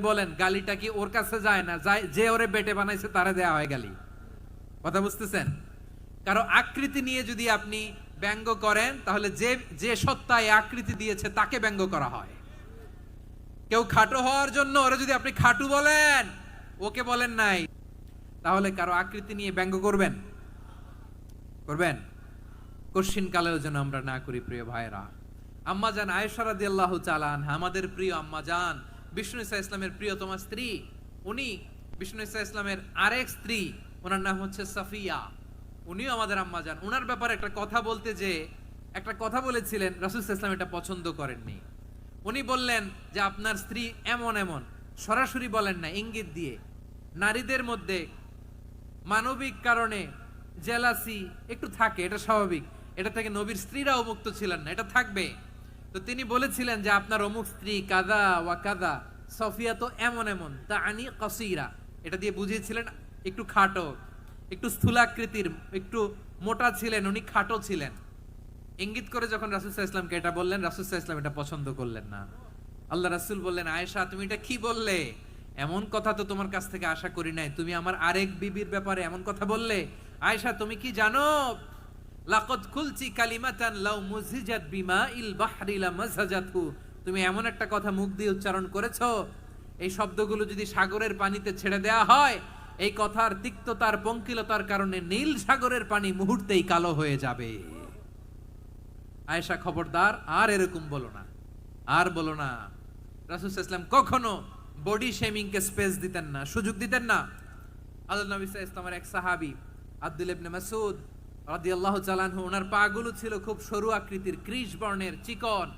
বলেন, গালিটা কি ওর কাছে যায় না? যে ওরে বেটে বানাইছে, তারে দেয়া হয় গালি। কথা বুঝতেছেন? কারও আকৃতি নিয়ে যদি আপনি ব্যঙ্গ করেন, তাহলে যে যে সত্তা এই আকৃতি দিয়েছে, তাকে ব্যঙ্গ করা হয়। কেউ খাটো হওয়ার জন্য ওরা যদি আপনি খাটু বলেন, ওকে বলেন নাই, তাহলে কারও আকৃতি নিয়ে ব্যঙ্গ করবেন? করবেন? কশিন কালেও যেন আমরা না করি, প্রিয় ভাইরা আম্মা জান আয়েশা রাদিয়াল্লাহু তাআলা আমাদের প্রিয় আম্মা জান বিষ্ণু ইসা ইসলামের প্রিয়তমা স্ত্রী, উনি বিষ্ণু ইসা ইসলামের আরেক স্ত্রী, ওনার নাম হচ্ছে সাফিয়া। উনিও আমাদের আম্মা জান ওনার ব্যাপারে একটা কথা বলতে যে, একটা কথা বলেছিলেন, রাসূল আলাইহি এটা পছন্দ করেননি। উনি বললেন যে, আপনার স্ত্রী এমন এমন, সরাসরি বলেন না, ইঙ্গিত দিয়ে। নারীদের মধ্যে মানবিক কারণে জেলাসি একটু থাকে, এটা স্বাভাবিক। এটা থেকে নবীর স্ত্রীরাও মুক্ত ছিলেন না, এটা থাকবে। তো তিনি বলেছিলেন যে, আপনার অমুক স্ত্রী কাদা ওয়া কাদা সফিয়া তো এমন এমন তা আনি কসিরা। এটা দিয়ে বুঝিয়েছিলেন একটু খাটো, একটু স্থূলাকৃতির, একটু মোটা ছিলেন, উনি খাটো ছিলেন। ইঙ্গিত করে যখন রাসুল ইসলামকে এটা বললেন, রাসুল ইসলাম এটা পছন্দ করলেন না। আল্লাহ রাসুল বললেন, আয়েশা, তুমি এটা কি বললে? এমন কথা তো তোমার কাছ থেকে আশা করি নাই। তুমি আমার আরেক বিবির ব্যাপারে এমন কথা বললে? আয়েশা, তুমি কি জানো? লাকত খুলছি কালিমাতান লাউ মুজিজাত বিমা ইল বাহরি লা মাজাজাতহু তুমি এমন একটা কথা মুখ দিয়ে উচ্চারণ করেছ, এই শব্দগুলো যদি সাগরের পানিতে ছেড়ে দেয়া হয়, এই কথার তিক্ততার, পঙ্কিলতার কারণে নীল সাগরের পানি মুহূর্তেই কালো হয়ে যাবে। আয়েশা খবরদার, আর এরকম বলো না, আর বলো না, রাসুল ইসলাম কখনো বডি শেমিং কে স্পেস দিতেন না, সুযোগ দিতেন না। আল্লাহ নবী ইসলামের এক সাহাবী, আব্দুল ইবনে মাসউদ রাদিয়াল্লাহু তাআলা ওনার পাগুলো ছিল খুব সরু আকৃতির, ক্রিশ বর্ণের, চিকন।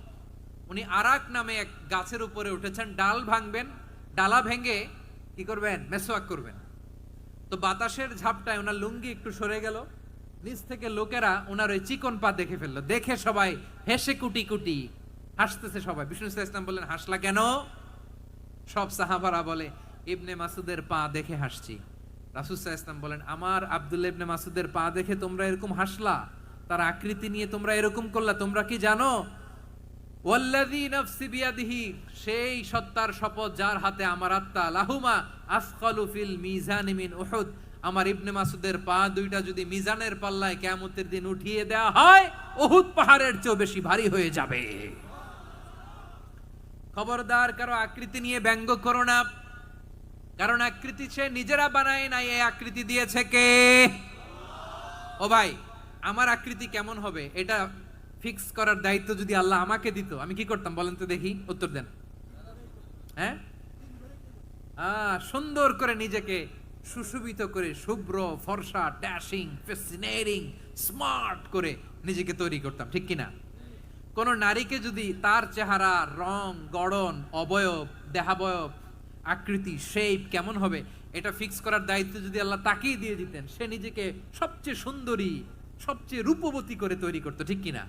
উনি আরাক নামে এক গাছের উপরে উঠেছেন, ডাল ভাঙবেন, ডালা ভেঙে কি করবেন? মেসওয়াক করবেন। তো বাতাসের ঝাপটায় ওনার লুঙ্গি একটু সরে গেল। নিচ থেকে লোকেরা ওনার ওই চিকন পা দেখে ফেলল। দেখে সবাই হেসে কুটি কুটি হাসতেছে সবাই। বিষ্ণু ইসলাম বললেন, হাসলা কেন? সব সাহাবারা বলে, ইবনে মাসুদের পা দেখে হাসছি। রাসুসাহ ইসলাম বলেন, আমার আব্দুল্লাহ ইবনে মাসুদের পা দেখে তোমরা এরকম হাসলা? তার আকৃতি নিয়ে তোমরা এরকম করলা? তোমরা কি জানো সেই সত্তার শপথ যার হাতে আমার আত্মা, লাহুমা আমার ইবনে মাসুদের পা দুইটা যদি মিজানের পাল্লায় দিন উঠিয়ে দেওয়া হয় পাহাড়ের চেয়েও বেশি ভারী হয়ে যাবে। খবরদার, কারও আকৃতি নিয়ে ব্যঙ্গ করো না। কারণ আকৃতি সে নিজেরা বানায় নাই, এই আকৃতি দিয়েছে কে? ও ভাই, আমার আকৃতি কেমন হবে? এটা ফিক্স করার দায়িত্ব যদি আল্লাহ আমাকে দিত, আমি কি করতাম বলেন তো দেখি, উত্তর দেন। হ্যাঁ? সুন্দর করে নিজেকে সুশোভিত করে, শুভ্র, ফর্সা, ড্যাশিং ফেসিনেটিং স্মার্ট করে নিজেকে তৈরি করতাম, ঠিক কিনা? কোন নারীকে যদি তার চেহারা, রং, গড়ন, অবয়ব, দেহাবয়ব, আকৃতি শেপ কেমন হবে, এটা ফিক্স করার দায়িত্ব যদি আল্লাহ তাকেই দিয়ে দিতেন, সে নিজেকে সবচেয়ে সুন্দরী, সবচেয়ে রূপবতী করে তৈরি করতো, ঠিক কিনা?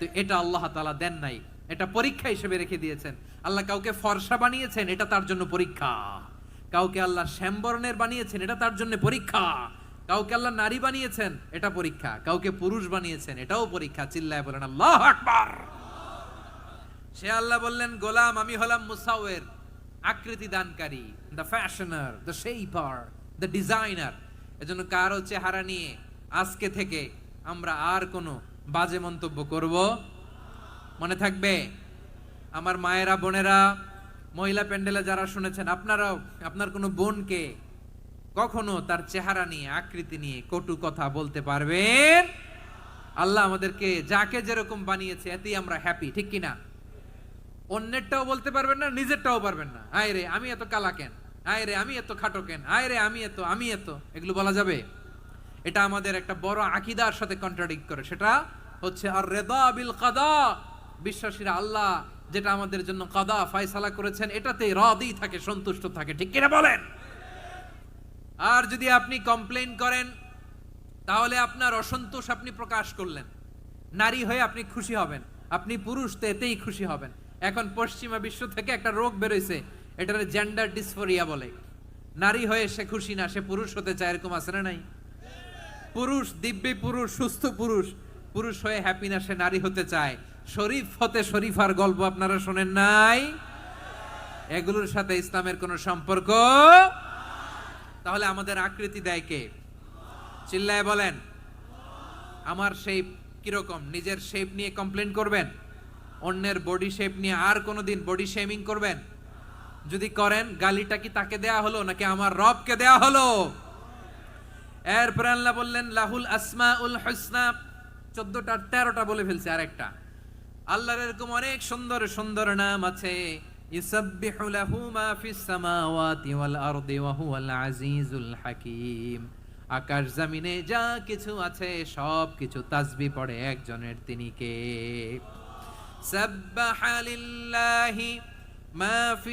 তো এটা আল্লাহ তালা দেন নাই। এটা পরীক্ষা হিসেবে রেখে দিয়েছেন। আল্লাহ কাউকে ফর্সা বানিয়েছেন, এটা তার জন্য পরীক্ষা। কাউকে আল্লাহ শ্যামবর্ণের বানিয়েছেন, এটা তার জন্য পরীক্ষা। কাউকে আল্লাহ নারী বানিয়েছেন, এটা পরীক্ষা। কাউকে পুরুষ বানিয়েছেন, এটাও পরীক্ষা। চিল্লায় বলেন, আল্লাহ আকবার! সে আল্লাহ বললেন, গোলাম, আমি হলাম মুসাওয়ের আকৃতি দানকারী the fashioner the shaper the designer এজন্য কারও চেহারা নিয়ে আজকে থেকে আমরা আর কোনো বাজে মন্তব্য করব। মনে থাকবে, আমার মায়েরা, বোনেরা, মহিলা প্যান্ডেলে যারা শুনেছেন, আপনারাও, আপনার কোনো বোনকে কখনো তার চেহারা নিয়ে, আকৃতি নিয়ে কটু কথা বলতে পারবেন? আল্লাহ আমাদেরকে যাকে যেরকম বানিয়েছে, এতেই আমরা হ্যাপি ঠিক কিনা? অন্যেরটাও বলতে পারবেন না, নিজেরটাও পারবেন না। আয় রে আমি এত কালা কেন আয় রে আমি এত খাটো কেন আয় রে আমি এত আমি এত, এগুলো বলা যাবে? এটা আমাদের একটা বড় আকিদার সাথে কন্ট্রাডিক্ট করে। সেটা হচ্ছে আর রেদা বিল কাদা বিশ্বাসীরা আল্লাহ যেটা আমাদের জন্য কাদা, ফায়সালা করেছেন এটাতে রাদি থাকে, সন্তুষ্ট থাকে। ঠিক কিনা বলেন? আর যদি আপনি কমপ্লেন করেন, তাহলে আপনার অসন্তোষ আপনি প্রকাশ করলেন। নারী হয়ে আপনি খুশি হবেন। আপনি পুরুষ তো এতেই খুশি হবেন। এখন পশ্চিমা বিশ্ব থেকে একটা রোগ বেরোইছে। এটার জেন্ডার ডিসফোরিয়া বলে। নারী হয়ে সে খুশি না, সে পুরুষ হতে চায়, এরকম আছে না নাই? পুরুষ, দিব্যি পুরুষ, সুস্থ পুরুষ পুরুষ হয়ে হ্যাপিনেসে নারী হতে চায়। শরীফ হতে শরীফার গল্প আপনারা শোনেন নাই? এগুলোর সাথে ইসলামের কোনো সম্পর্ক? তাহলে আমাদের আকৃতি দেয় কে? চিল্লায় বলেন। আমার শেপ কীরকম? নিজের শেপ নিয়ে কমপ্লেন করবেন? অন্যের বডি শেপ নিয়ে আর কোনোদিন বডি শেমিং করবেন? যদি করেন, গালিটা কি তাকে দেয়া হলো, নাকি আমার রবকে দেয়া হলো? এরপর আল্লাহ বললেন, লাহুল আসমা উল হসনা। চোদ্দটা, তেরোটা বলে ফেলছে আরেকটা। আল্লাহর এরকম অনেক সুন্দর সুন্দর নাম আছে। ইউসাব্বিহু লাহু মা ফিস সামাওয়াতি ওয়াল আরদি ওয়া হুয়াল আজিজুল হাকীম। আকাশ জমিনে যা কিছু আছে, সব কিছু তাসবিহ পড়ে একজনের তিনি কে? সাব্বাহা লিল্লাহি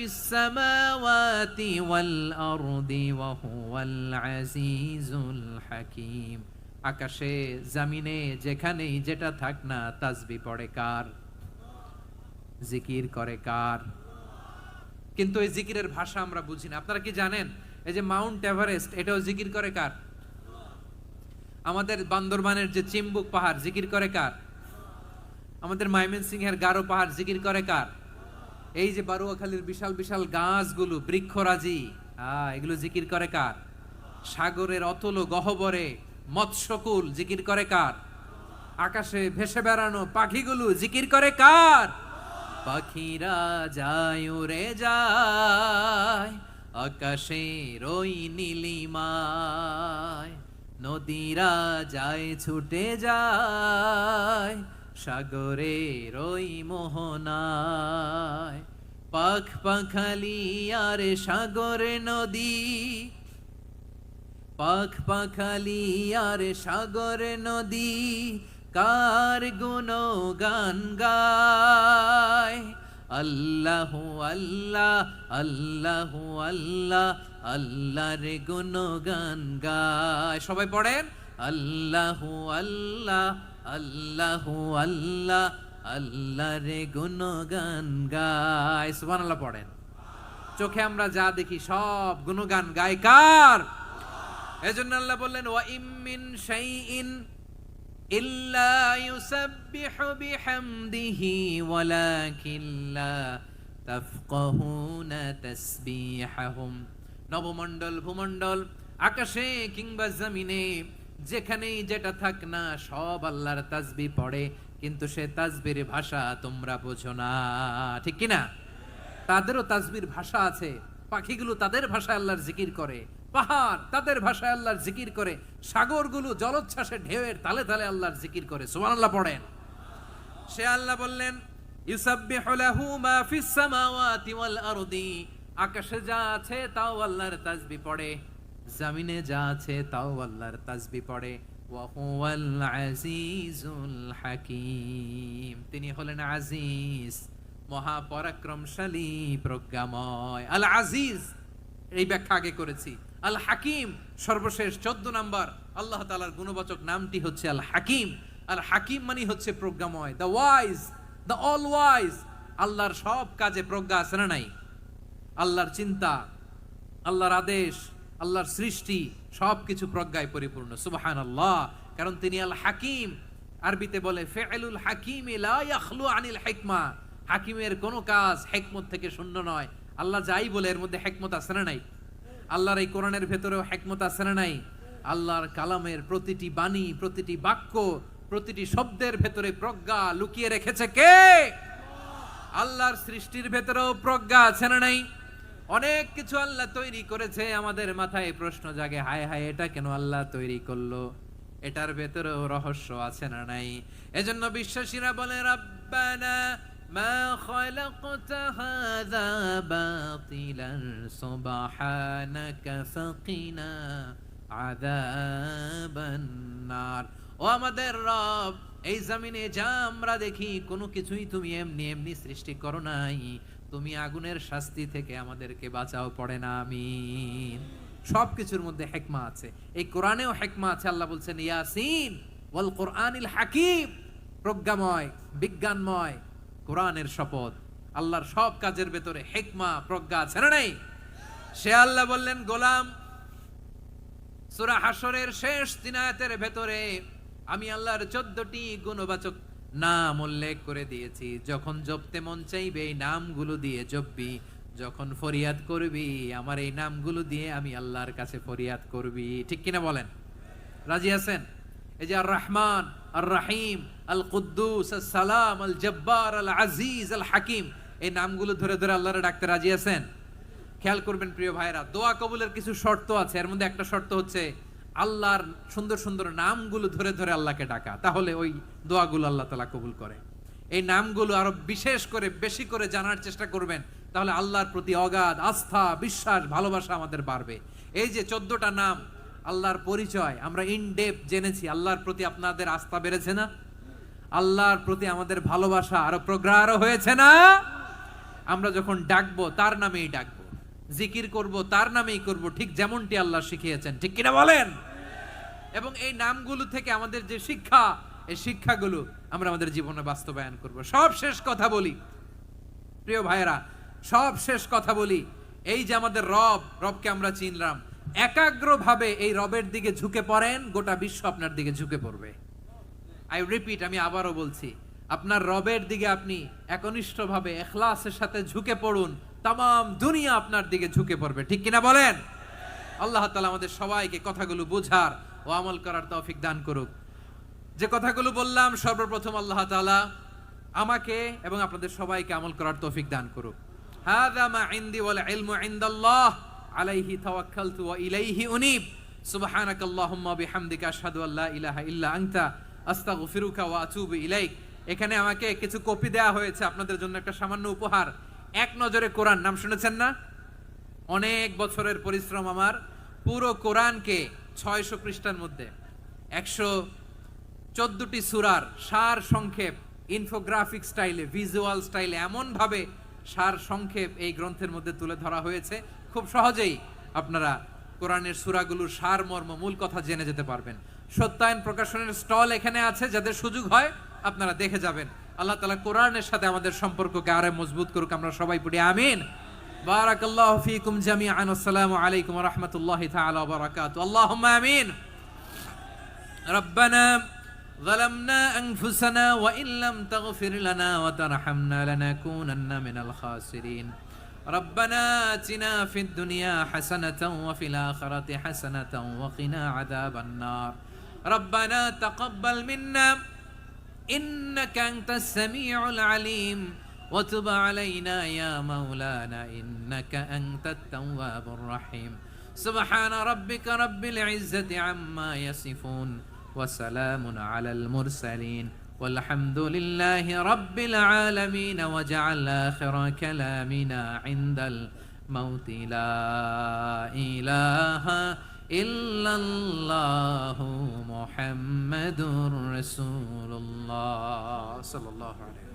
সামাওয়াতি ওয়াল আরদি ওয়া হুয়াল আজিজুল হাকীম। আকাশে, জমিনে, যেখানেই যেটা থাক না তাসবি পড়ে কার? জিকির করে কার? কিন্তু এই জিকিরের ভাষা আমরা বুঝি না। আপনারা কি জানেন? এই যে মাউন্ট এভারেস্ট, এটাও জিকির করে কার? আমাদের বান্দরবানের যে চিম্বুক পাহাড়, জিকির করে কার? আমাদের ময়মনসিংহের গারো পাহাড়, জিকির করে কার? এই যে বারুয়াখালীর বিশাল বিশাল গাছগুলো, বৃক্ষরাজি হ্যাঁ এগুলো জিকির করে কার? সাগরের অতল গহবরে মৎস্যকুল জিকির করে কার? আকাশে ভেসে বেড়ানো পাখিগুলো জিকির করে কার? পাখিরা যায়, উড়ে যায়, আকাশে রই নীলিমায়। নদীরা যায়, ছুটে যায় সাগরে রই মোহনায়। পাখ পাখালি আর সাগর নদী। পাখ পাখালি আর সাগর নদী, কার গুণ গান গায়? আল্লাহ আল্লাহ আল্লাহ আল্লাহ, আল্লাহর গুণ গান গায়। সবাই পড়েন? আল্লাহ আল্লাহ আল্লাহ আল্লাহ, আল্লাহর গুণ গান গায়। সুবহানাল্লাহ পড়েন। চোখে আমরা যা দেখি সব গুণগান গায় কার এজন্য আল্লাহ বললেন, ওয়া ইম ইমিন শাইইন ইল্লা ইউসাব্বিহু বিহামদিহি, ওয়ালাকিন লা তাফকাহুনা তাসবিহাহুম। নবমণ্ডল, ভূমণ্ডল, আকাশে কিংবা জমিনে যেখানেই যেটা থাক না, সব আল্লাহর তাজবি পড়ে, কিন্তু সে তাসবির ভাষা তোমরা বোঝো না। ঠিক কি না তাদেরও তাজবির ভাষা আছে, পাখিগুলো তাদের ভাষায় আল্লাহর জিকির করে, পাহাড় তাদের ভাষায় আল্লাহর জিকির করে, সাগরগুলো জলোচ্ছ্বাসে ঢেউয়ের তালে তালে আল্লাহর জিকির করে। সুবহানাল্লাহ পড়েন। সে আল্লাহ বললেন আরদি। আকাশে যা আছে তাও আল্লাহর তাসবিহ পড়ে। জমিনে যা আছে তাও আল্লাহর তাসবিহ পড়ে। হাকীম। তিনি হলেন আজিজ, মহাপরাক্রমশালী, প্রজ্ঞাময়। আল আজিজ, এই ব্যাখ্যা আগে করেছি। আল হাকিম, সর্বশেষ চোদ্দ নাম্বার। আল্লাহ তালার গুণবাচক নামটি হচ্ছে আল হাকিম। আল হাকিম মানে হচ্ছে প্রজ্ঞাময়। The wise, the all wise, আল্লাহর সব কাজে প্রজ্ঞা আছে না নাই? আল্লাহর চিন্তা, আল্লাহর আদেশ আল্লাহর সৃষ্টি সব কিছু প্রজ্ঞায় পরিপূর্ণ। সুবাহান আল্লাহ কারণ তিনি আল হাকিম। আরবিতে বলে, ফেআলুল হাকিম আনিল হেকমা। হাকিমের কোন কাজ হেকমত থেকে শূন্য নয়। আল্লাহ যাই বলে, এর মধ্যে হেকমত আছে না নাই? আল্লাহর এই কোরআনের ভেতরেও হেকমত আছে না নাই? আল্লাহর কালামের প্রতিটি বাণী, প্রতিটি বাক্য, প্রতিটি শব্দের ভেতরে প্রজ্ঞা লুকিয়ে রেখেছে কে? আল্লাহর সৃষ্টির ভেতরেও প্রজ্ঞা আছে না নাই? অনেক কিছু আল্লাহ তৈরি করেছে। আমাদের মাথায় প্রশ্ন জাগে, হায় হায়, এটা কেন আল্লাহ তৈরি করল? এটার ভেতরেও রহস্য আছে না নাই? এজন্য বিশ্বাসীরা বলে, রাব্বানা মা খালাকতা হাযা বাতিলান, সুবহানাকা ফাকিনা আযাবান নার। ও আমাদের রব, এই জমিনে যা আমরা দেখি, কোনো কিছুই তুমি এমনি এমনি সৃষ্টি করো নাই। তুমি আগুনের শাস্তি থেকে আমাদেরকে বাঁচাও, পড়ে না আমি সব কিছুর মধ্যে হেকমা আছে। এই কোরআনেও হেকমা আছে, আল্লাহ বলছেন, ইয়াসিন ওয়াল কোরআনিল হাকিম। প্রজ্ঞাময়, বিজ্ঞানময়, কোরআনের শপথ। আল্লাহর সব কাজের ভেতরে হেকমা, প্রজ্ঞা আছে না নাই? সে আল্লাহ বললেন, গোলাম, সূরা হাসরের শেষ তিন আয়াতের ভেতরে আমি আল্লাহর চোদ্দটি গুণবাচক নাম উল্লেখ করে দিয়েছি। যখন জপতে মন চাইবে, এই নামগুলো দিয়ে জপবি। যখন ফরিয়াদ করবি, আমার এই নামগুলো দিয়ে আমি আল্লাহর কাছে ফরিয়াদ করবি। ঠিক কিনা বলেন? রাজি আছেন? এই যে আর রহমান আর রাহিম আল কুদ্দুস আল সালাম আল জব্বার আল আজিজ আল হাকিম এই নামগুলো ধরে ধরে আল্লাহরে ডাকতে রাজি আছেন? খেয়াল করবেন প্রিয় ভাইরা দোয়া কবুলের কিছু শর্ত আছে। এর মধ্যে একটা শর্ত হচ্ছে আল্লাহর সুন্দর সুন্দর নামগুলো ধরে ধরে আল্লাহকে ডাকা। তাহলে ওই দোয়াগুলো আল্লাহ তালা কবুল করে। এই নামগুলো আরও বিশেষ করে, বেশি করে জানার চেষ্টা করবেন, তাহলে আল্লাহর প্রতি অগাধ আস্থা, বিশ্বাস, ভালোবাসা আমাদের বাড়বে। এই যে চোদ্দটা নাম, আল্লাহর পরিচয়, আমরা ইন ডেপ জেনেছি, আল্লাহর প্রতি আপনাদের আস্থা বেড়েছে না? আল্লাহর প্রতি আমাদের ভালোবাসা আরও প্রগাঢ় হয়েছে না? আমরা যখন ডাকবো, তার নামেই ডাকবো। জিকির করব, তার নামেই করব, ঠিক যেমনটি আল্লাহ শিখিয়েছেন, ঠিক কিনা বলেন? এবং এই নামগুলো থেকে আমাদের যে শিক্ষা, এই শিক্ষাগুলো আমরা আমাদের জীবনে বাস্তবায়ন করব। সব শেষ কথা বলি। প্রিয় ভাইয়েরা, সব শেষ কথা বলি। এই যে আমাদের রব, রবকে আমরা চিনলাম, একাগ্রভাবে এই রবের দিকে ঝুঁকে পড়েন, গোটা বিশ্ব আপনার দিকে ঝুঁকে পড়বে। আই রিপিট আমি আবারও বলছি, আপনার রবের দিকে আপনি একনিষ্ঠভাবে, এখলাসের সাথে ঝুঁকে পড়ুন তাম দুনিয়া আপনার দিকে ঝুঁকে পড়বে। ঠিক কিনা বলেন? আল্লাহ তালা আমাদের সবাইকে কথাগুলো বোঝার ও আমল করার তৌফিক দান করুক। যে কথাগুলো বললাম, সর্বপ্রথম আল্লাহ তাআলা আমাকে এবং আপনাদের সবাইকে আমল করার তৌফিক দান করুক। মা ওয়াল ইলমু ইনদাল্লাহ আলাইহি তাওয়াক্কালতু ওয়া ইলাইহি উনীব। সুবহানাক আল্লাহুম্মা বিহামদিকা আশহাদু আল্লা ইলাহা ইল্লা আনতা। আস্তাগফিরুকা ওয়া আতুবু ইলাইক। এখানে আমাকে কিছু কপি দেওয়া হয়েছে, আপনাদের জন্য একটা সামান্য উপহার। এক নজরে কোরআন, নাম শুনেছেন না? অনেক বছরের পরিশ্রম আমার। পুরো কোরআনকে ছয়শো পৃষ্ঠার মধ্যে। একশো চোদ্দটি সুরার সার সংক্ষেপ ইনফোগ্রাফিক স্টাইলে ভিজুয়াল স্টাইলে এমনভাবে সার সংক্ষেপ এই গ্রন্থের মধ্যে তুলে ধরা হয়েছে। খুব সহজেই আপনারা কোরআনের সুরাগুলোর সার, মর্ম, মূল কথা জেনে যেতে পারবেন। সত্যায়ন প্রকাশনের স্টল এখানে আছে, যাদের সুযোগ হয় আপনারা দেখে যাবেন। আল্লাহ তালা কোরআনের সাথে আমাদের সম্পর্ককে আরও মজবুত করুক, আমরা সবাই পড়ি, আমিন। بارك الله فيكم جميعا والسلام عليكم ورحمة الله تعالى وبركاته اللهم آمين ربنا ظلمنا أنفسنا وإن لم تغفر لنا وترحمنا لنكونن من الخاسرين ربنا آتنا في الدنيا حسنة وفي الآخرة حسنة وقنا عذاب النار ربنا تقبل منا إنك أنت السميع العليم وتب علينا يا مولانا إنك أنت التواب الرحيم. سبحان ربك رب العزة عما يصفون وسلام على المرسلين. والحمد لله رب العالمين وجعل آخر كلامنا عند الموت. لا إله إلا الله محمد رسول الله. صلى الله عليه وسلم.